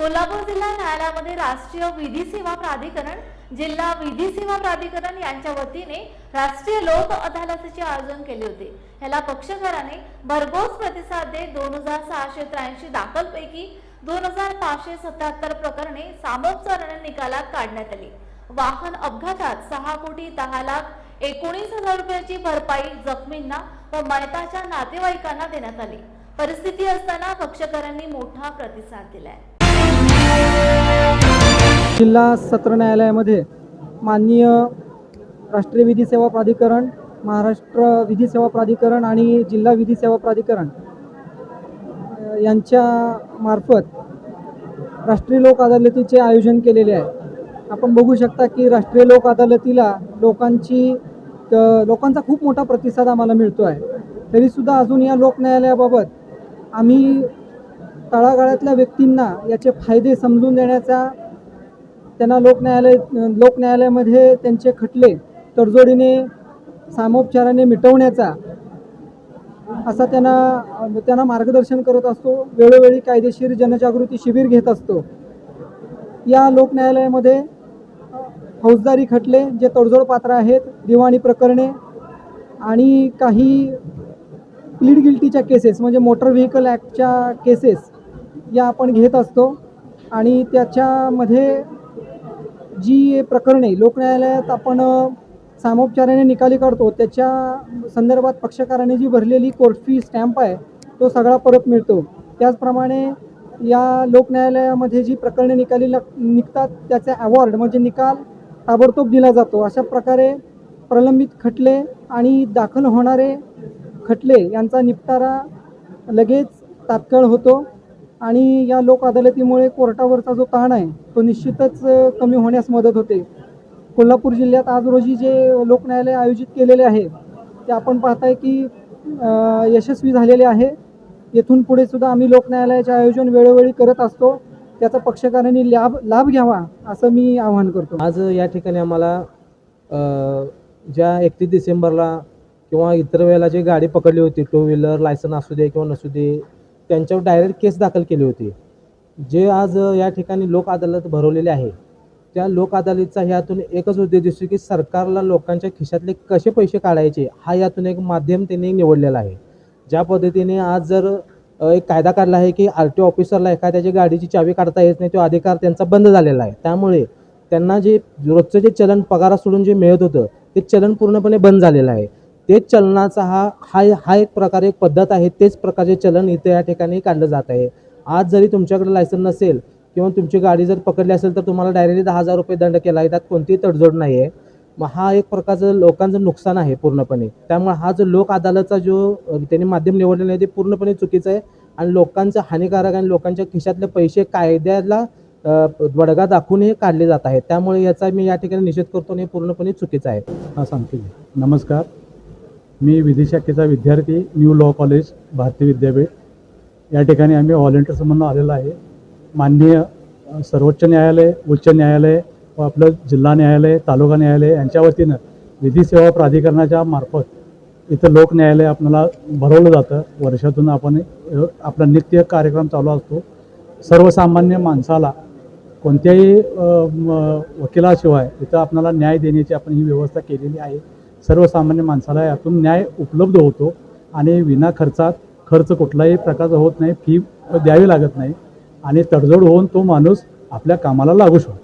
कोल्हापूर जिल्हा न्यायालयामध्ये राष्ट्रीय विधी सेवा प्राधिकरण जिल्हा विधी सेवा प्राधिकरण यांच्या वतीने राष्ट्रीय लोक अदालतीचे आयोजन केले होते. याला पक्षकाराने भरघोस प्रतिसाद देत दोन हजार सहाशे त्र्याऐंशी दाखलपैकी दोन हजार पाचशे सत्याहत्तर प्रकरणे सामोपचाराने निकालात काढण्यात आली. वाहन अपघातात सहा कोटी दहा लाख एकोणीस हजार रुपयाची भरपाई जखमींना व मयताच्या नातेवाईकांना देण्यात आली. परिस्थिती असताना पक्षकारांनी मोठा प्रतिसाद दिलाय. जिल्हा सत्र न्यायालयामध्ये माननीय राष्ट्रीय विधी सेवा प्राधिकरण महाराष्ट्र विधी सेवा प्राधिकरण आणि जिल्हा विधी सेवा प्राधिकरण यांच्या मार्फत राष्ट्रीय लोक अदालतीचे आयोजन केलेले आहे. आपण बघू शकता की राष्ट्रीय लोक अदालतीला लोकांची लोकांचा खूप मोठा प्रतिसाद आम्हाला मिळतो आहे. तरीसुद्धा अजून या लोक न्यायालयाबाबत आम्ही तळागाळातल्या व्यक्तींना याचे फायदे समजून देण्याचा त्यांना लोकन्यायालय लोकन्यायालयामध्ये लोक न्यायालयामध्ये त्यांचे खटले तडजोडीने सामोपचाराने मिटवण्याचा असा त्यांना त्यांना मार्गदर्शन करत असतो. वेळोवेळी कायदेशीर जनजागृती शिबिर घेत असतो. या लोकन्यायालयामध्ये फौजदारी खटले जे तडजोड पात्र आहेत दिवाणी प्रकरणे आणि काही प्लीड गिल्टीच्या केसेस म्हणजे मोटर व्हेकल ॲक्टच्या केसेस या आपण घेत असतो. आणि त्याच्यामध्ये जी प्रकरणे लोकन्यायालयात आपण सामोपचाराने निकाली काढतो त्याच्या संदर्भात पक्षकाराने जी भरलेली कोर्ट फी स्टॅम्प आहे तो सगळा परत मिळतो. त्याचप्रमाणे या लोकन्यायालयामध्ये जी प्रकरणे निकाली लाग निघतात त्याचे अवॉर्ड म्हणजे निकाल ताबडतोब दिला जातो. अशा प्रकारे प्रलंबित खटले आणि दाखल होणारे खटले यांचा निपटारा लगेच तात्काळ होतो. आणि या लोक अदालतीमुळे कोर्टावरचा जो ताण आहे तो निश्चितच कमी होण्यास मदत होते. कोल्हापूर जिल्ह्यात आज रोजी जे लोकन्यायालय आयोजित केलेले आहे ते आपण पाहताय की यशस्वी झालेले आहे. येथून पुढे सुद्धा आम्ही लोकन्यायालयाचे आयोजन वेळोवेळी करत असतो. त्याचा पक्षकारांनी लाभ लाभ घ्यावा असं मी आवाहन करतो. आज या ठिकाणी आम्हाला ज्या एकतीस डिसेंबरला किंवा इतर वेळेला जी गाडी पकडली होती टू व्हीलर लायसन असू दे किंवा नसू दे त्यांच्यावर डायरेक्ट केस दाखल केली होती. जे आज या ठिकाणी लोक अदालत भरवलेले आहे. त्या लोक अदालतचा ह्यातून एकच उद्देश दिसतो की सरकारला लोकांच्या खिशातले कसे पैसे काढायचे हा यातून एक माध्यम त्यांनी निवडलेला आहे. ज्या पद्धतीने आज जर एक कायदा काढला आहे की आर टी ऑफिसरला एखाद्याची गाडीची चावी काढता येत नाही तो अधिकार त्यांचा बंद झालेला आहे. त्यामुळे त्यांना जे रोजचं जे चलन पगारा सोडून जे मिळत होतं ते चलन पूर्णपणे बंद झालेलं आहे. तेच चलनाचा हा हा हा एक प्रकारे एक पद्धत आहे तेच प्रकारचे चलन इथे या ठिकाणी काढलं जात आहे. आज जरी तुमच्याकडे लायसन नसेल किंवा तुमची गाडी जर पकडली असेल तर तुम्हाला डायरेक्टली दहा हजार रुपये दंड केला आहे. त्यात कोणतीही तडजोड नाही आहे मग हा एक प्रकारचं लोकांचं नुकसान आहे पूर्णपणे. त्यामुळे हा जो लोक अदालतचा जो त्यांनी माध्यम निवडलेलं आहे ते पूर्णपणे चुकीचं आहे. आणि लोकांचं हानिकारक आणि लोकांच्या खिशातले पैसे कायद्याला वडगा बडगा दाखवून हे काढले जात आहेत. त्यामुळे याचा मी या ठिकाणी निषेध करतो आणि हे पूर्णपणे चुकीचं आहे. हा सांगते नमस्कार. मी विधी शाखेचा विद्यार्थी न्यू लॉ कॉलेज भारतीय विद्यापीठ. या ठिकाणी आम्ही व्हॉलेंटियर्स म्हणून आलेलो आहे. माननीय सर्वोच्च न्यायालय उच्च न्यायालय व आपलं जिल्हा न्यायालय तालुका न्यायालय यांच्या वतीनं विधी सेवा प्राधिकरणाच्या मार्फत इथं लोक न्यायालय आपल्याला भरवलं जातं. वर्षातून आपण आपला नित्य कार्यक्रम चालू असतो. सर्वसामान्य माणसाला कोणत्याही वकिलाशिवाय इथं आपल्याला न्याय देण्याची आपण ही व्यवस्था केलेली आहे. सर्वसामान्य माणसाला यातून न्याय उपलब्ध होतो आणि विना खर्चात खर्च कुठलाही प्रकारचा होत नाही फी द्यावी लागत नाही आणि तडजोड होऊन तो माणूस आपल्या कामाला लागू शकतो.